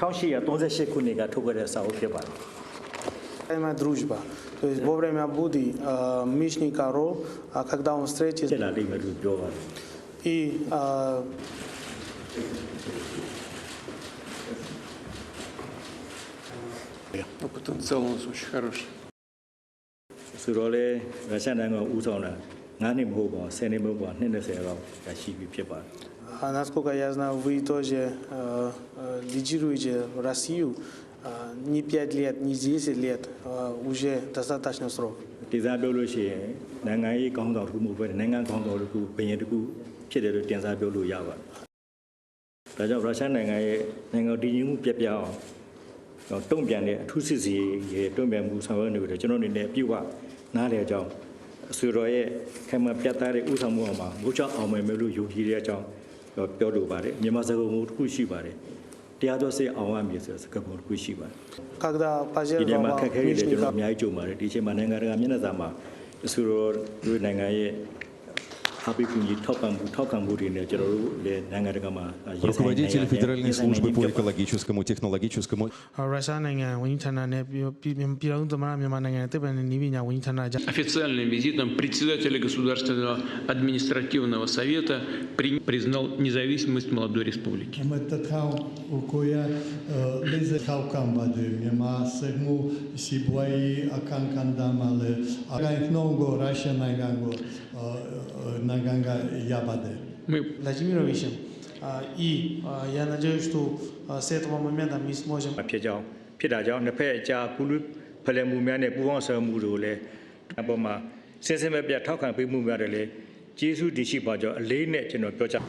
1838ခုနှစ်ကထုတ်ခဲ့တဲ့စာအုပ်ဖြစ်ပါတယ် Время дружба. То есть во время Будды э, Мишний король, а когда он ဖြစ် встретится လာလိမ့်မယ်လို့ပြောပါတယ် и э, Ну, потенциал у нас очень хороший. ဆိုတော့လေရုရှားနိုင်ငံဦးဆောင်တာ 9နှစ်မဟုတ်ပါဘူး10နှစ်မဟုတ်ပါဘူးနှစ်20လောက်ရှိပြီဖြစ်ပါတယ် а насколько я знаю, вы тоже э, э, лидируете Россию э, не 5 лет, не 10 лет, э, уже достаточно срок. ဒီစားပြောလို့ရှိရင်နိုင်ငံရေးကောင်းဆောင်တစ်ခုမဟုတ်ဘဲနိုင်ငံကောင်းဆောင်တစ်ခုဘယင်တစ်ခုဖြစ်တယ်လို့တင်စားပြောလို့ရပါတယ်ဒါကြောင့်ရုရှားနိုင်ငံရဲ့နိုင်ငံတည်ငြိမ်မှုပြက်ပြားအောင်တော့တုံ့ပြန်တဲ့အထူးစစ်စီရဲ့တုံ့ပြန်မှုဆောင်ရွက်နေပြီးတော့ကျွန်တော်အနေနဲ့အပြည့်အဝနားလည်အကြောင်း အဆွေတော်ရဲ့ခင်မပြတ်သားတဲ့ဥဆောင်မှုအောင်မှာဘုရားအောင်မယ်မယ်လို့ယုံကြည်တဲ့အကြောင်းပြောလိုပါတယ်မြန်မာစကားပုံတစ်ခုရှိပါတယ်တရားတော်စေအောင်ရမည်ဆိုတဲ့စကားပုံတစ်ခုရှိပါတယ်ကာကဒါပါဇယ်ဘာဘာခက်ခဲတွေလည်းကျွန်တော်အများကြီးကြုံပါတယ်ဒီအချိန်မှာနိုင်ငံတကာမျက်နှာစာမှာအဆွေတော်တို့နိုင်ငံရဲ့ Руководитель Федеральной службы по экологическому, технологическому. Официальным визитом председателя Государственного административного совета признал независимость молодой республики. На ကိုကိုရလေဇခေါကံပါဒမြန်မာစမှုစီဘွိုင်းအခန်းကန်ဒါမလေအကိုင်နှောကိုရုရှားနိုင်ငံကိုနိုင်ငံကရပါတယ် Мы Владимирович, а, и а, я надеюсь, что а, с этого момента мы сможем မဖြစ်ကြောင်းဖြစ်တာကြောင့်နှစ်ဖက်အကြားကုလူဖလှယ်မှုများနဲ့ပူးပေါင်းဆောင်ရွက်မှုတို့လည်းအပေါ်မှာစင်စင်မပြတ်ထောက်ခံပေးမှုများတယ်လေကျေးဇူးတည်ရှိပါကြောင်းအလေးနဲ့ကျွန်တော်ပြောချင်